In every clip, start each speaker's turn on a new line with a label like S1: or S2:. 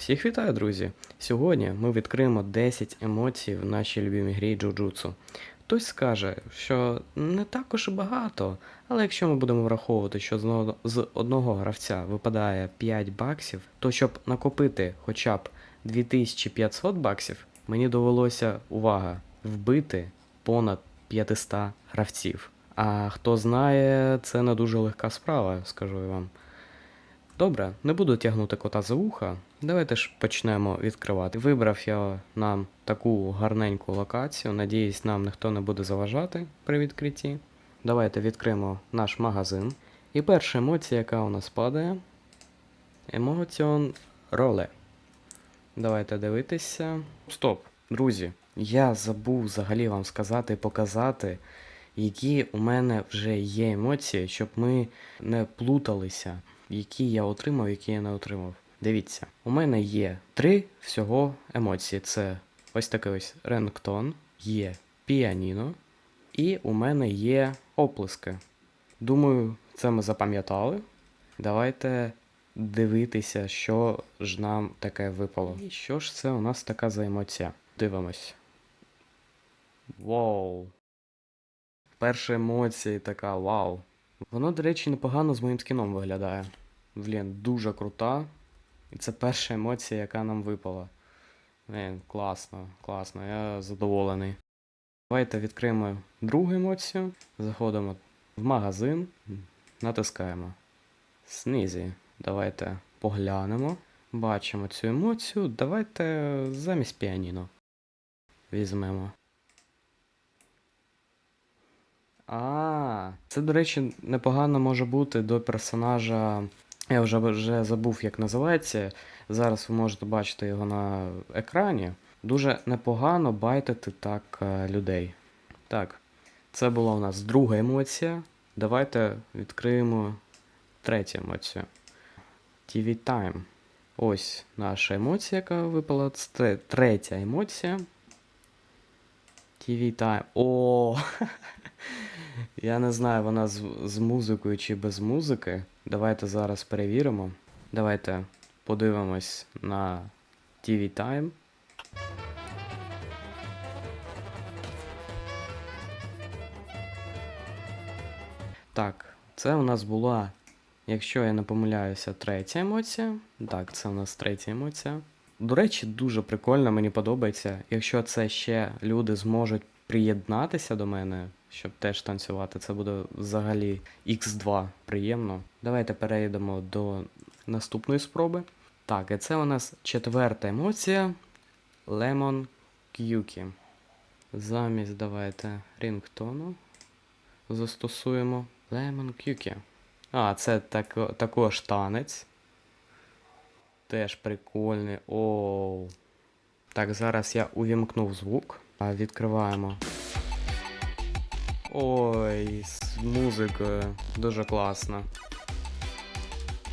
S1: Всіх вітаю, друзі! Сьогодні ми відкриємо 10 емоцій в нашій любимій грі джуджутсу. Хтось скаже, що не також багато, але якщо ми будемо враховувати, що з одного гравця випадає 5 баксів, то щоб накопити хоча б 2500 баксів, мені довелося, увага, вбити понад 500 гравців. А хто знає, це не дуже легка справа, скажу я вам. Добре, не буду тягнути кота за вуха. Давайте ж почнемо відкривати. Вибрав я нам таку гарненьку локацію. Надіюсь, нам ніхто не буде заважати при відкритті. Давайте відкриємо наш магазин. І перша емоція, яка у нас падає. Емоціон роле. Давайте дивитися. Стоп, друзі. Я забув взагалі вам сказати, і показати, які у мене вже є емоції, щоб ми не плуталися, які я отримав, які я не отримав. Дивіться, у мене є три всього емоції. Це ось такий ось рингтон, є піаніно, і у мене є оплески. Думаю, це ми запам'ятали. Давайте дивитися, що ж нам таке випало. І що ж це у нас така за емоція? Дивимось. Вау. Перша емоція така, вау. Воно, до речі, непогано з моїм скіном виглядає. Блін, дуже крута. І це перша емоція, яка нам випала. Блін, класно, класно, я задоволений. Давайте відкриємо другу емоцію. Заходимо в магазин, натискаємо. Снизі. Давайте поглянемо. Бачимо цю емоцію. Давайте замість піаніно. Візьмемо. А, це, до речі, непогано може бути до персонажа. Я вже, вже забув, як називається. Зараз ви можете бачити його на екрані. Дуже непогано байтити так е, людей. Так, це була у нас друга емоція. Давайте відкриємо третю емоцію. TV Time. Ось наша емоція, яка випала. Це третя емоція. TV Time. О! Я не знаю, вона з, з музикою чи без музики. Давайте зараз перевіримо. Давайте подивимось на TV Time. Так, це у нас була, якщо я не помиляюся, третя емоція. Так, це у нас третя емоція. До речі, дуже прикольно, мені подобається. Якщо це ще люди зможуть приєднатися до мене, щоб теж танцювати, це буде взагалі X2 приємно. Давайте перейдемо до наступної спроби. Так, і це у нас четверта емоція Lemon К'юкі. Замість давайте рінгтону застосуємо Lemon К'юкі. А, це так, також танець. Теж прикольний. Оу. Так, зараз я увімкнув звук. Відкриваємо. Ой, з музикою. Дуже класно.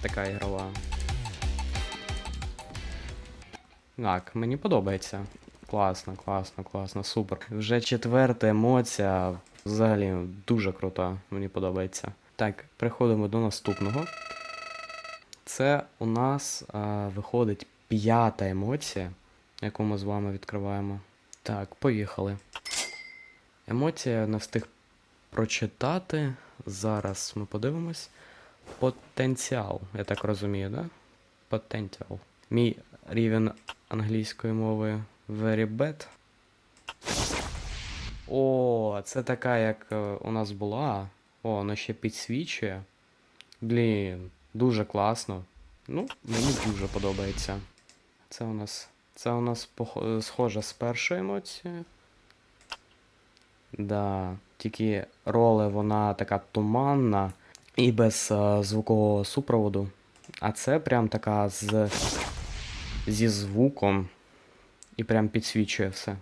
S1: Така ігрова. Так, мені подобається. Класно, класно, класно, супер. Вже четверта емоція. Взагалі дуже крута, мені подобається. Так, переходимо до наступного. Це у нас а, виходить п'ята емоція, яку ми з вами відкриваємо. Так, поїхали. Емоція не встиг прочитати. Зараз ми подивимось. Потенціал, я так розумію, да? Потенціал. Мій рівень англійської мови very bad. О, це така, як е, у нас була. О, вона ще підсвічує. Блін, дуже класно. Ну, мені дуже подобається. Це у нас. Це у нас схоже з першою емоцією. Да, тільки роле вона така туманна і без е, звукового супроводу. А це прям така з. зі звуком. І прям підсвічує все.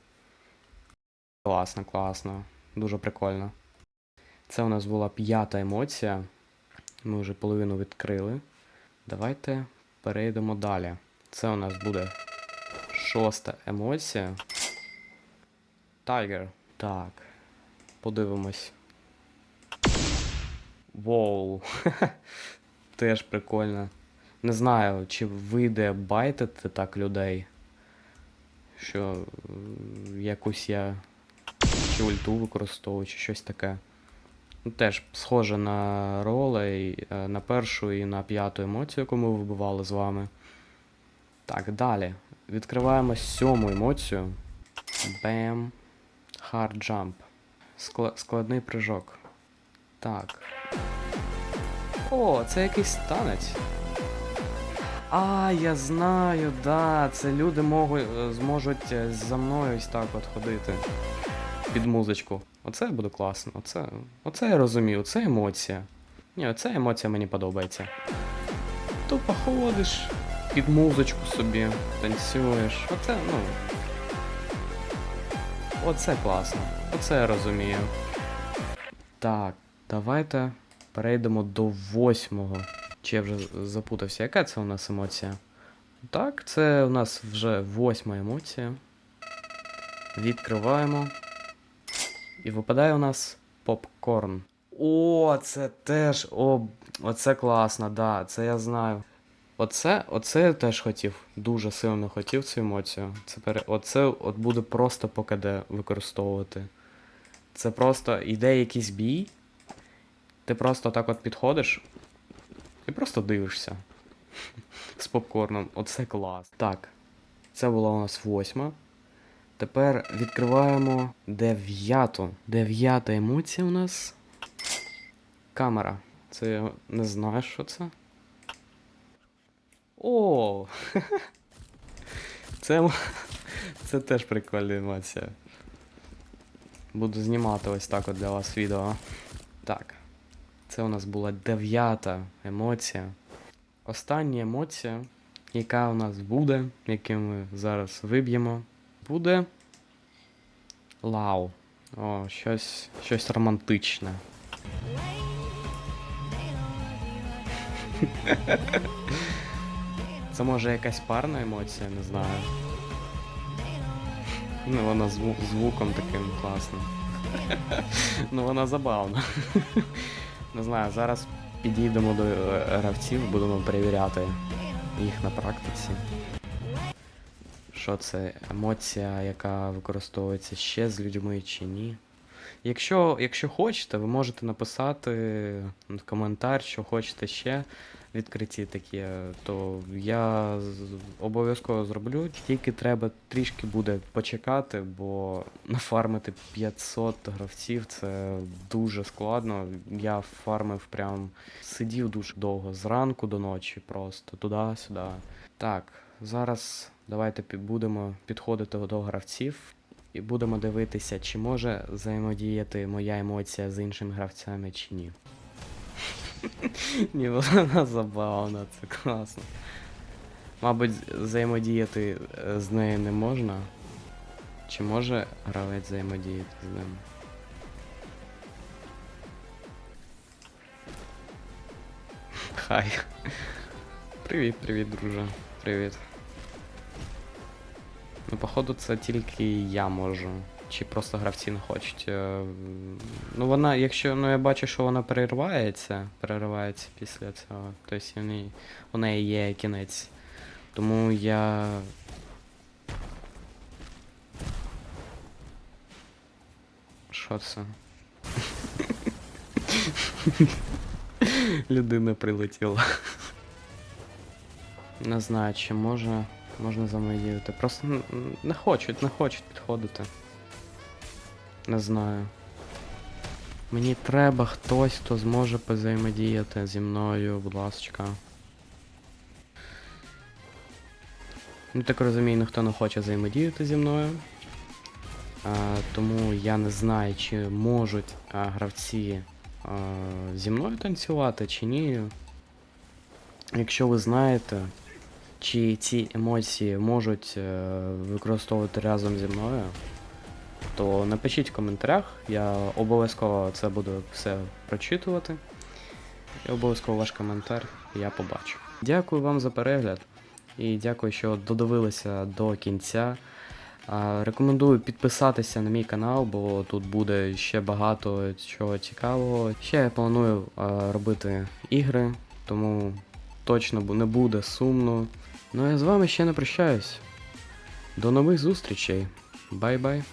S1: Класно, класно. Дуже прикольно. Це у нас була п'ята емоція. Ми вже половину відкрили. Давайте перейдемо далі. Це у нас буде шоста емоція. Тайгер. Так. Подивимось. Воу. Теж прикольно. Не знаю, чи вийде байтити так людей, що якусь я чи ульту використовую, чи щось таке. Ну, Теж схоже на ролей, е, на першу і на п'яту емоцію, яку ми вибивали з вами. Так, далі. Відкриваємо сьому емоцію. Бем. Hard jump. Скла- складний прыжок. Так. О, це якийсь танець. А, я знаю, да. Це люди можуть, зможуть е, за мною ось так от ходити. Під музичку. Оце буде класно. Оце, оце я розумію, це емоція. Ні, оця емоція мені подобається. Тупо ходиш під музичку собі, танцюєш. Оце, ну. Оце класно. Оце я розумію. Так, давайте перейдемо до восьмого. Чи я вже запутався? Яка це у нас емоція? Так, це у нас вже восьма емоція. Відкриваємо. І випадає у нас попкорн. О, це теж. О, оце класно, да, це я знаю. Оце, оце я теж хотів. Дуже сильно хотів цю емоцію. Це пере... Оце от буде просто по КД використовувати. Це просто йде якийсь бій. Ти просто так от підходиш і просто дивишся. З попкорном. Оце клас. Так. Це була у нас восьма. Тепер відкриваємо дев'яту. Дев'ята емоція у нас. Камера. Це я не знаю, що це. О! Це, це теж прикольна емоція. Буду знімати ось так от для вас відео. Так. Це у нас була дев'ята емоція. Остання емоція, яка у нас буде, яку ми зараз виб'ємо, буде. Лау. О, щось, щось романтичне. Це може якась парна емоція, не знаю. Ну, вона зву- звуком таким класним. ну, вона забавна. не знаю, зараз підійдемо до е, гравців, будемо перевіряти їх на практиці. Що це емоція, яка використовується ще з людьми чи ні. Якщо, якщо хочете, ви можете написати в коментар, що хочете ще відкриті такі, то я обов'язково зроблю. Тільки треба трішки буде почекати, бо нафармити 500 гравців це дуже складно. Я фармив прям сидів дуже довго, зранку до ночі, просто туди-сюди. Так, зараз давайте будемо підходити до гравців. І будемо дивитися, чи може взаємодіяти моя емоція з іншими гравцями, чи ні. Ні, вона забавна, це класно. Мабуть, взаємодіяти е, з нею не можна. Чи може гравець взаємодіяти з ним? Хай. Привіт, привіт, друже. Привіт. Ну, походу, це тільки я можу. Чи просто гравці не хочуть. Е, Ну, вона, якщо ну, я бачу, що вона переривається, переривається після цього. Тобто у неї, у неї є кінець. Тому я. Що це? Людина прилетіла. Не знаю, чи може можна замедіяти. Просто не хочуть, не хочуть підходити. Не знаю. Мені треба хтось, хто зможе позаємодіяти зі мною, будь ласка. Ну, так розумію, ніхто не хоче взаємодіяти зі мною. А, тому я не знаю, чи можуть а, гравці а, зі мною танцювати, чи ні. Якщо ви знаєте, чи ці емоції можуть е, використовувати разом зі мною, то напишіть в коментарях, я обов'язково це буду все прочитувати. І обов'язково ваш коментар я побачу. Дякую вам за перегляд і дякую, що додивилися до кінця. Рекомендую підписатися на мій канал, бо тут буде ще багато чого цікавого. Ще я планую робити ігри, тому точно не буде сумно. Ну а я з вами ще не прощаюсь. До нових зустрічей. Бай-бай.